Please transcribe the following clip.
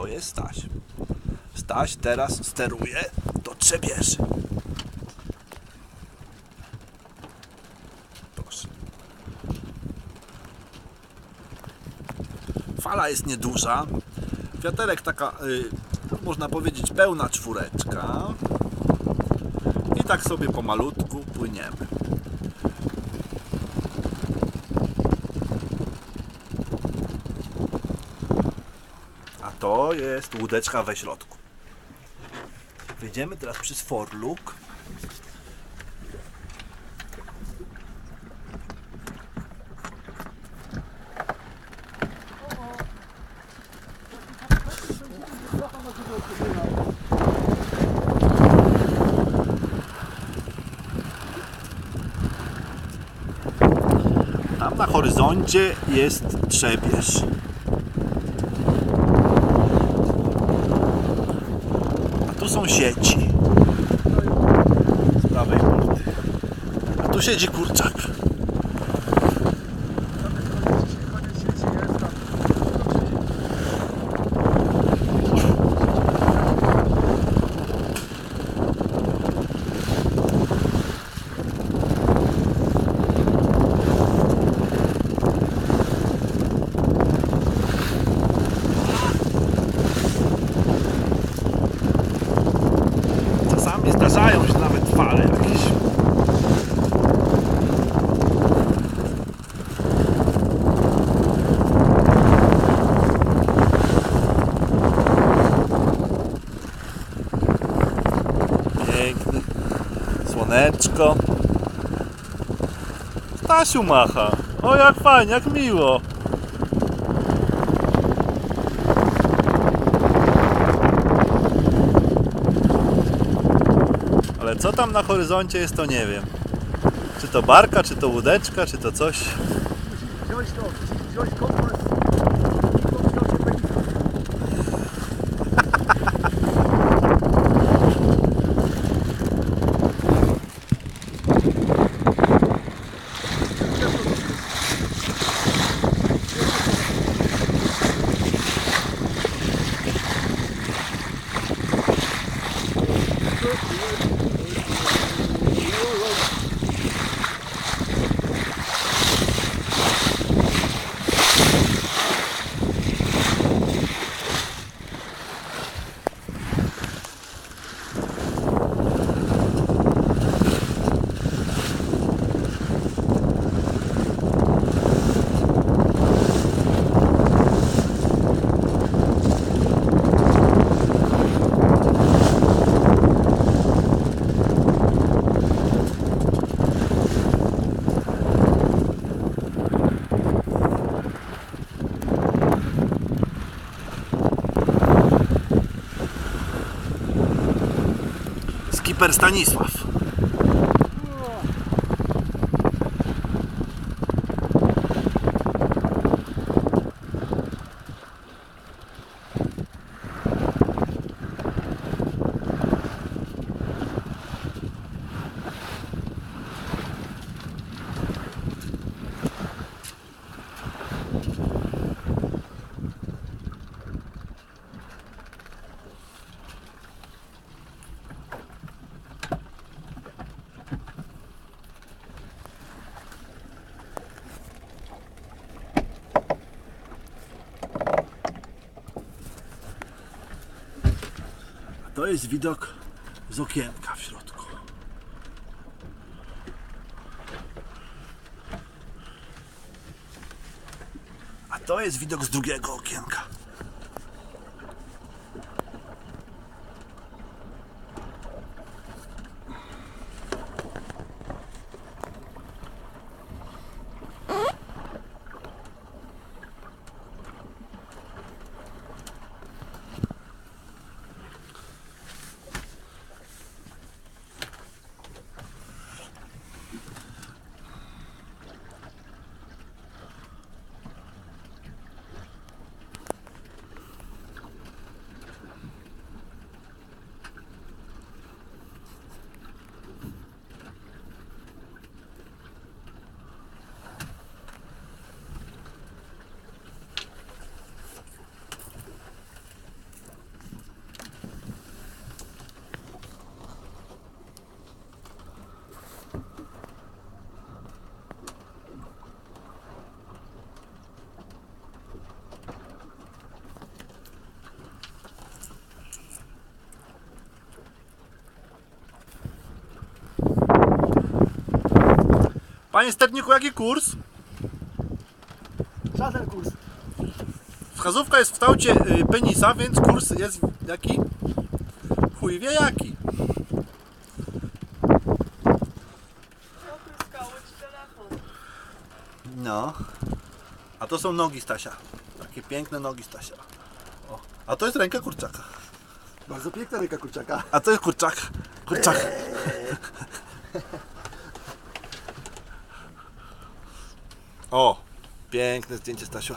to jest Staś. Staś teraz steruje do Trzebieży. Proszę. Fala jest nieduża. Wiaterek taka, y, można powiedzieć, pełna czwóreczka. I tak sobie pomalutku płyniemy. To jest łódeczka we środku. Wyjdziemy teraz przez forluk. Tam na horyzoncie jest Trzebież. A tu są sieci. Z prawej burty. A tu siedzi kurczak. Zdarzają nawet fale jakieś. Piękny. Słoneczko. Stasiu macha. O jak fajnie, jak miło. Co tam na horyzoncie jest, to nie wiem. Czy to barka, czy to łódeczka, czy to coś. Wziąć to, wziąć kompas Skipper Stanisław. To jest widok z okienka w środku. A to jest widok z drugiego okienka. Panie sterniku, jaki kurs? Żaden kurs. Wskazówka jest w kształcie y, penisa, więc kurs jest jaki? Chuj wie jaki. Opryskało ci telefon. No. A to są nogi Stasia. Takie piękne nogi Stasia. O. A to jest ręka kurczaka. Bardzo piękna ręka kurczaka. A to jest kurczak. Kurczak. O, piękne zdjęcie Stasia.